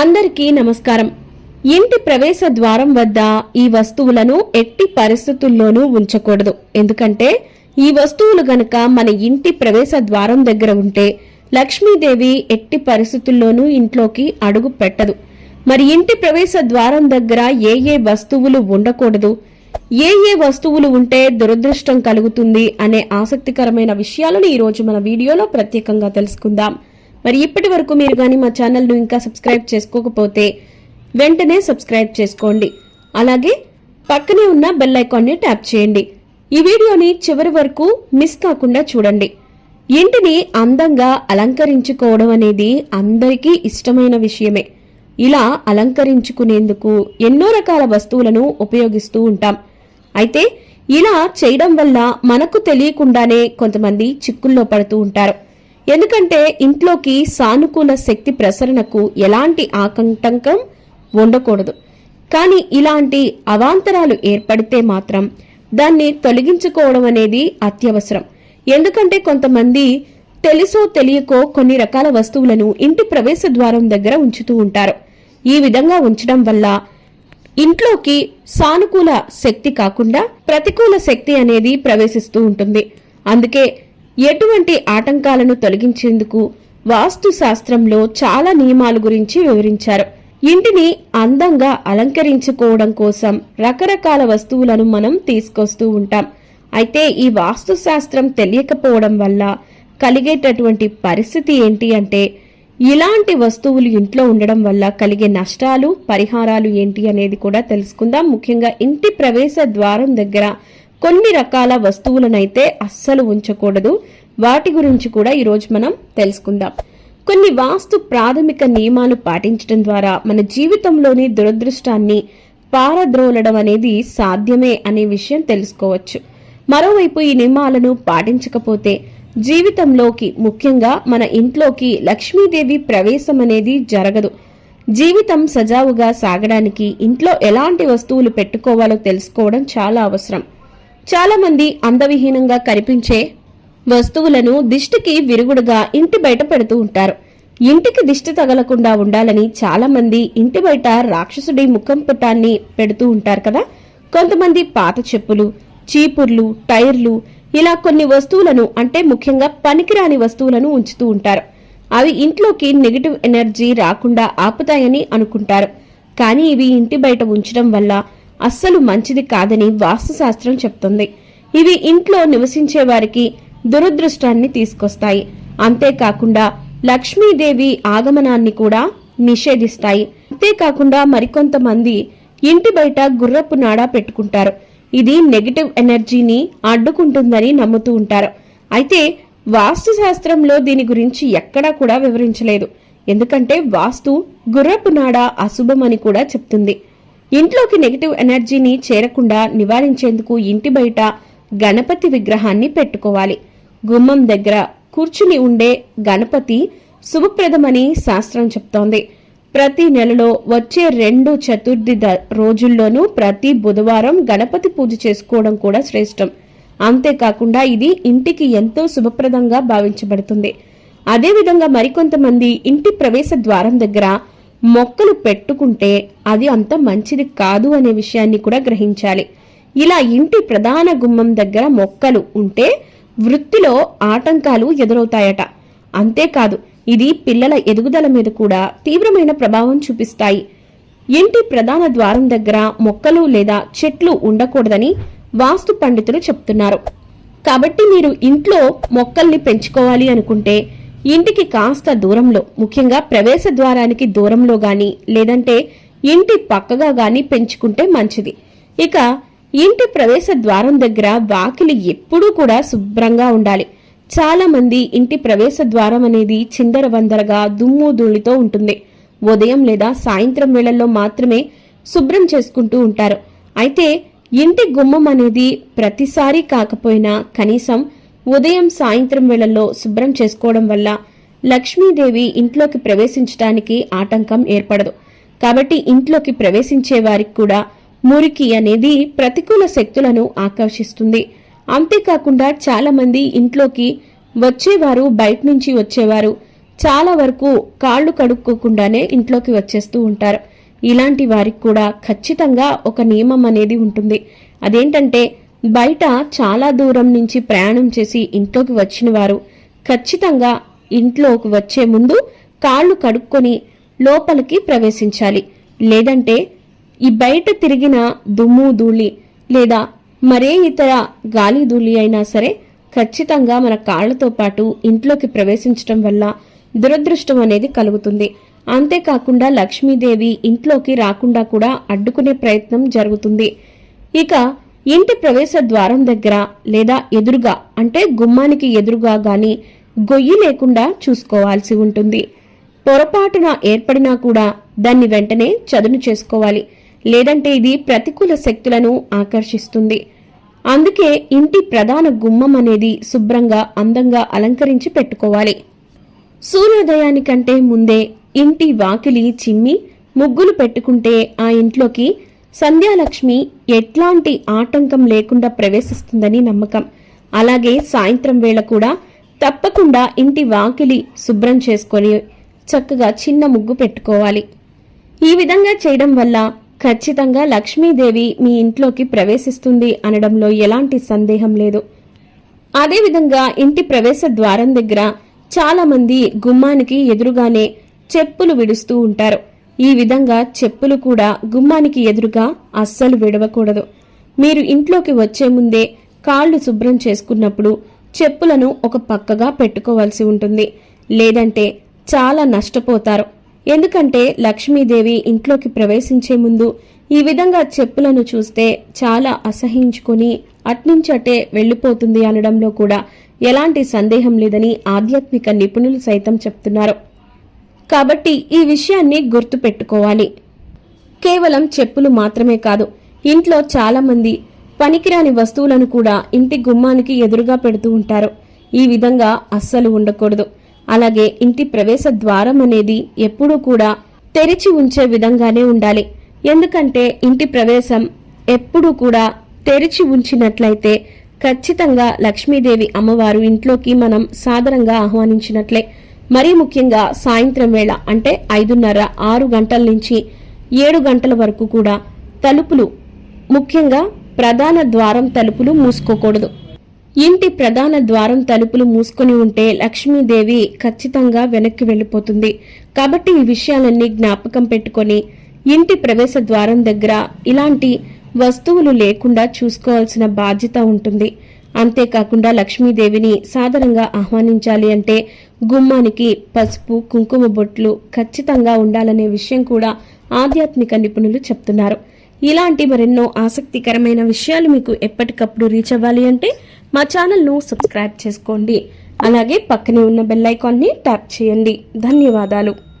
అందరికీ నమస్కారం. ఇంటి ప్రవేశ ద్వారం వద్ద ఈ వస్తువులను ఎట్టి పరిస్థితుల్లోనూ ఉంచకూడదు. ఎందుకంటే ఈ వస్తువులు గనక మన ఇంటి ప్రవేశ ద్వారం దగ్గర ఉంటే లక్ష్మీదేవి ఎట్టి పరిస్థితుల్లోనూ ఇంట్లోకి అడుగు పెట్టదు. మరి ఇంటి ప్రవేశ ద్వారం దగ్గర ఏ ఏ వస్తువులు ఉండకూడదు? ఏ ఏ వస్తువులు ఉంటే దురదృష్టం కలుగుతుంది? అనే ఆసక్తికరమైన విషయాలను ఈరోజు మన వీడియోలో ప్రత్యేకంగా తెలుసుకుందాం. మరి ఇప్పటి వరకు మీరు కానీ మా ఛానల్ను ఇంకా సబ్స్క్రైబ్ చేసుకోకపోతే వెంటనే సబ్స్క్రైబ్ చేసుకోండి. అలాగే పక్కనే ఉన్న బెల్ ఐకాన్ని ట్యాప్ చేయండి. ఈ వీడియోని చివరి వరకు మిస్ కాకుండా చూడండి. ఇంటిని అందంగా అలంకరించుకోవడం అనేది అందరికీ ఇష్టమైన విషయమే. ఇలా అలంకరించుకునేందుకు ఎన్నో రకాల వస్తువులను ఉపయోగిస్తూ ఉంటాం. అయితే ఇలా చేయడం వల్ల మనకు తెలియకుండానే కొంతమంది చిక్కుల్లో పడుతూ ఉంటారు. ఎందుకంటే ఇంట్లోకి సానుకూల శక్తి ప్రసరణకు ఎలాంటి ఆకంటంకం ఉండకూడదు. కానీ ఇలాంటి అవాంతరాలు ఏర్పడితే మాత్రం దాన్ని తొలగించుకోవడం అనేది అత్యవసరం. ఎందుకంటే కొంతమంది తెలుసో తెలియకో కొన్ని రకాల వస్తువులను ఇంటి ప్రవేశ ద్వారం దగ్గర ఉంచుతూ ఉంటారు. ఈ విధంగా ఉంచడం వల్ల ఇంట్లోకి సానుకూల శక్తి కాకుండా ప్రతికూల శక్తి అనేది ప్రవేశిస్తూ ఉంటుంది. అందుకే ఎటువంటి ఆటంకాలను తొలగించేందుకు వాస్తు శాస్త్రంలో చాలా నియమాల గురించి వివరించారు. ఇంటిని అందంగా అలంకరించుకోవడం కోసం రకరకాల వస్తువులను మనం తీసుకొస్తూ ఉంటాం. అయితే ఈ వాస్తు శాస్త్రం తెలియకపోవడం వల్ల కలిగేటటువంటి పరిస్థితి ఏంటి అంటే ఇలాంటి వస్తువులు ఇంట్లో ఉండడం వల్ల కలిగే నష్టాలు పరిహారాలు ఏంటి అనేది కూడా తెలుసుకుందాం. ముఖ్యంగా ఇంటి ప్రవేశ ద్వారం దగ్గర కొన్ని రకాల వస్తువులనైతే అస్సలు ఉంచకూడదు. వాటి గురించి కూడా ఈరోజు మనం తెలుసుకుందాం. కొన్ని వాస్తు ప్రాథమిక నియమాలు పాటించడం ద్వారా మన జీవితంలోని దురదృష్టాన్ని పారద్రోలడం అనేది సాధ్యమే అనే విషయం తెలుసుకోవచ్చు. మరోవైపు ఈ నియమాలను పాటించకపోతే జీవితంలోకి ముఖ్యంగా మన ఇంట్లోకి లక్ష్మీదేవి ప్రవేశం అనేది జరగదు. జీవితం సజావుగా సాగడానికి ఇంట్లో ఎలాంటి వస్తువులు పెట్టుకోవాలో తెలుసుకోవడం చాలా అవసరం. చాలామంది అందవిహీనంగా కనిపించే వస్తువులను దిష్టికి విరుగుడుగా ఇంటి బయట పెడుతూ ఉంటారు. ఇంటికి దిష్టి తగలకుండా ఉండాలని చాలామంది ఇంటి బయట రాక్షసుడి ముఖం పుటాన్ని పెడుతూ ఉంటారు కదా? కొంతమంది పాత చెప్పులు చీపుర్లు టైర్లు ఇలా కొన్ని వస్తువులను అంటే ముఖ్యంగా పనికిరాని వస్తువులను ఉంచుతూ ఉంటారు. అవి ఇంట్లోకి నెగిటివ్ ఎనర్జీ రాకుండా ఆపుతాయని అనుకుంటారు. కానీ ఇవి ఇంటి బయట ఉంచడం వల్ల అస్సలు మంచిది కాదని వాస్తుశాస్త్రం చెప్తుంది. ఇవి ఇంట్లో నివసించే వారికి దురదృష్టాన్ని తీసుకొస్తాయి. అంతేకాకుండా లక్ష్మీదేవి ఆగమనాన్ని కూడా నిషేధిస్తాయి. అంతేకాకుండా మరికొంతమంది ఇంటి బయట గుర్రపు నాడా పెట్టుకుంటారు. ఇది నెగిటివ్ ఎనర్జీని అడ్డుకుంటుందని నమ్ముతూ ఉంటారు. అయితే వాస్తుశాస్త్రంలో దీని గురించి ఎక్కడా కూడా వివరించలేదు. ఎందుకంటే వాస్తు గుర్రపు నాడ అశుభమని కూడా చెప్తుంది. ఇంట్లోకి నెగిటివ్ ఎనర్జీని చేరకుండా నివారించేందుకు ఇంటి బయట గణపతి విగ్రహాన్ని పెట్టుకోవాలి. గుమ్మం దగ్గర కూర్చుని ఉండే గణపతి శుభప్రదమని శాస్త్రం చెప్తోంది. ప్రతి నెలలో వచ్చే రెండు చతుర్థి ద- రోజుల్లోనూ ప్రతి బుధవారం గణపతి పూజ చేసుకోవడం కూడా శ్రేష్టం. అంతేకాకుండా ఇది ఇంటికి ఎంతో శుభప్రదంగా భావించబడుతుంది. అదేవిధంగా మరికొంతమంది ఇంటి ప్రవేశ ద్వారం దగ్గర మొక్కలు పెట్టుకుంటే అది అంత మంచిది కాదు అనే విషయాన్ని కూడా గ్రహించాలి. ఇలా ఇంటి ప్రధాన గుమ్మం దగ్గర మొక్కలు ఉంటే వృత్తిలో ఆటంకాలు ఎదురవుతాయట. అంతేకాదు ఇది పిల్లల ఎదుగుదల మీద కూడా తీవ్రమైన ప్రభావం చూపిస్తాయి. ఇంటి ప్రధాన ద్వారం దగ్గర మొక్కలు లేదా చెట్లు ఉండకూడదని వాస్తు పండితులు చెప్తున్నారు. కాబట్టి మీరు ఇంట్లో మొక్కల్ని పెంచుకోవాలి అనుకుంటే ఇంటికి కాస్త దూరంలో ముఖ్యంగా ప్రవేశ ద్వారానికి దూరంలో గాని లేదంటే ఇంటి పక్కగా గాని పెంచుకుంటే మంచిది. ఇక ఇంటి ప్రవేశ ద్వారం దగ్గర వాకిలి ఎప్పుడూ కూడా శుభ్రంగా ఉండాలి. చాలా మంది ఇంటి ప్రవేశ ద్వారం అనేది చిందరవందరగా దుమ్ము ధూళితో ఉంటుంది. ఉదయం లేదా సాయంత్రం వేళల్లో మాత్రమే శుభ్రం చేసుకుంటూ ఉంటారు. అయితే ఇంటి గుమ్మం అనేది ప్రతిసారి కాకపోయినా కనీసం ఉదయం సాయంత్రం వేళల్లో శుభ్రం చేసుకోవడం వల్ల లక్ష్మీదేవి ఇంట్లోకి ప్రవేశించడానికి ఆటంకం ఏర్పడదు. కాబట్టి ఇంట్లోకి ప్రవేశించే వారికి కూడా మురికి అనేది ప్రతికూల శక్తులను ఆకర్షిస్తుంది. అంతేకాకుండా చాలా మంది ఇంట్లోకి వచ్చేవారు బయట నుంచి వచ్చేవారు చాలా వరకు కాళ్ళు కడుక్కోకుండానే ఇంట్లోకి వచ్చేస్తూ ఉంటారు. ఇలాంటి వారికి కూడా ఖచ్చితంగా ఒక నియమం అనేది ఉంటుంది. అదేంటంటే బయట చాలా దూరం నుంచి ప్రయాణం చేసి ఇంట్లోకి వచ్చిన వారు ఖచ్చితంగా ఇంట్లోకి వచ్చే ముందు కాళ్ళు కడుక్కొని లోపలికి ప్రవేశించాలి. లేదంటే ఈ బయట తిరిగిన దుమ్ము ధూళి లేదా మరే ఇతర గాలి ధూళి అయినా సరే ఖచ్చితంగా మన కాళ్ళతో పాటు ఇంట్లోకి ప్రవేశించడం వల్ల దురదృష్టం అనేది కలుగుతుంది. అంతేకాకుండా లక్ష్మీదేవి ఇంట్లోకి రాకుండా కూడా అడ్డుకునే ప్రయత్నం జరుగుతుంది. ఇక ఇంటి ప్రవేశ ద్వారం దగ్గర లేదా ఎదురుగా అంటే గుమ్మానికి ఎదురుగా గాని గొయ్యి లేకుండా చూసుకోవాల్సి ఉంటుంది. పొరపాటున ఏర్పడినా కూడా దాన్ని వెంటనే చదును చేసుకోవాలి. లేదంటే ఇది ప్రతికూల శక్తులను ఆకర్షిస్తుంది. అందుకే ఇంటి ప్రధాన గుమ్మం అనేది శుభ్రంగా అందంగా అలంకరించి పెట్టుకోవాలి. సూర్యోదయానికంటే ముందే ఇంటి వాకిలి చిమ్మి ముగ్గులు పెట్టుకుంటే ఆ ఇంట్లోకి సంధ్యాలక్ష్మి ఎట్లాంటి ఆటంకం లేకుండా ప్రవేశిస్తుందని నమ్మకం. అలాగే సాయంత్రం వేళ కూడా తప్పకుండా ఇంటి వాకిలి శుభ్రం చేసుకొని చక్కగా చిన్న ముగ్గు పెట్టుకోవాలి. ఈ విధంగా చేయడం వల్ల ఖచ్చితంగా లక్ష్మీదేవి మీ ఇంట్లోకి ప్రవేశిస్తుంది అనడంలో ఎలాంటి సందేహం లేదు. అదేవిధంగా ఇంటి ప్రవేశ ద్వారం దగ్గర చాలామంది గుమ్మానికి ఎదురుగానే చెప్పులు విడుస్తూ ఉంటారు. ఈ విధంగా చెప్పులు కూడా గుమ్మానికి ఎదురుగా అస్సలు విడవకూడదు. మీరు ఇంట్లోకి వచ్చే ముందే కాళ్ళు శుభ్రం చేసుకున్నప్పుడు చెప్పులను ఒక పక్కగా పెట్టుకోవాల్సి ఉంటుంది. లేదంటే చాలా నష్టపోతారు. ఎందుకంటే లక్ష్మీదేవి ఇంట్లోకి ప్రవేశించే ముందు ఈ విధంగా చెప్పులను చూస్తే చాలా అసహించుకొని అట్నుంచటే వెళ్ళిపోతుంది అనడంలో కూడా ఎలాంటి సందేహం లేదని ఆధ్యాత్మిక నిపుణులు సైతం చెప్తున్నారు. కాబట్టి ఈ విషయాన్ని గుర్తు పెట్టుకోవాలి కేవలం చెప్పులు మాత్రమే కాదు ఇంట్లో చాలామంది పనికిరాని వస్తువులను కూడా ఇంటి గుమ్మానికి ఎదురుగా పెడుతూ ఉంటారు. ఈ విధంగా అస్సలు ఉండకూడదు. అలాగే ఇంటి ప్రవేశ ద్వారం అనేది ఎప్పుడూ కూడా తెరిచి ఉంచే విధంగానే ఉండాలి. ఎందుకంటే ఇంటి ప్రవేశం ఎప్పుడూ కూడా తెరిచి ఉంచినట్లయితే ఖచ్చితంగా లక్ష్మీదేవి అమ్మవారు ఇంట్లోకి మనం సాదరంగా ఆహ్వానించినట్లే. మరీ ముఖ్యంగా సాయంత్రం వేళ అంటే ఐదున్నర ఆరు గంటల నుంచి ఏడు గంటల వరకు కూడా తలుపులు ముఖ్యంగా ప్రధాన ద్వారం తలుపులు మూసుకోకూడదు. ఇంటి ప్రధాన ద్వారం తలుపులు మూసుకొని ఉంటే లక్ష్మీదేవి ఖచ్చితంగా వెనక్కి వెళ్ళిపోతుంది. కాబట్టి ఈ విషయాలన్నీ జ్ఞాపకం పెట్టుకొని ఇంటి ప్రవేశ ద్వారం దగ్గర ఇలాంటి వస్తువులు లేకుండా చూసుకోవాల్సిన బాధ్యత ఉంటుంది. అంతేకాకుండా లక్ష్మీదేవిని సాధారణంగా ఆహ్వానించాలి అంటే గుమ్మానికి పసుపు కుంకుమ బొట్లు ఖచ్చితంగా ఉండాలనే విషయం కూడా ఆధ్యాత్మిక నిపుణులు చెప్తున్నారు. ఇలాంటి మరెన్నో ఆసక్తికరమైన విషయాలు మీకు ఎప్పటికప్పుడు రీచ్ అవ్వాలి అంటే మా ఛానల్ను సబ్స్క్రైబ్ చేసుకోండి. అలాగే పక్కనే ఉన్న బెల్ ఐకాన్ని ట్యాప్ చేయండి. ధన్యవాదాలు.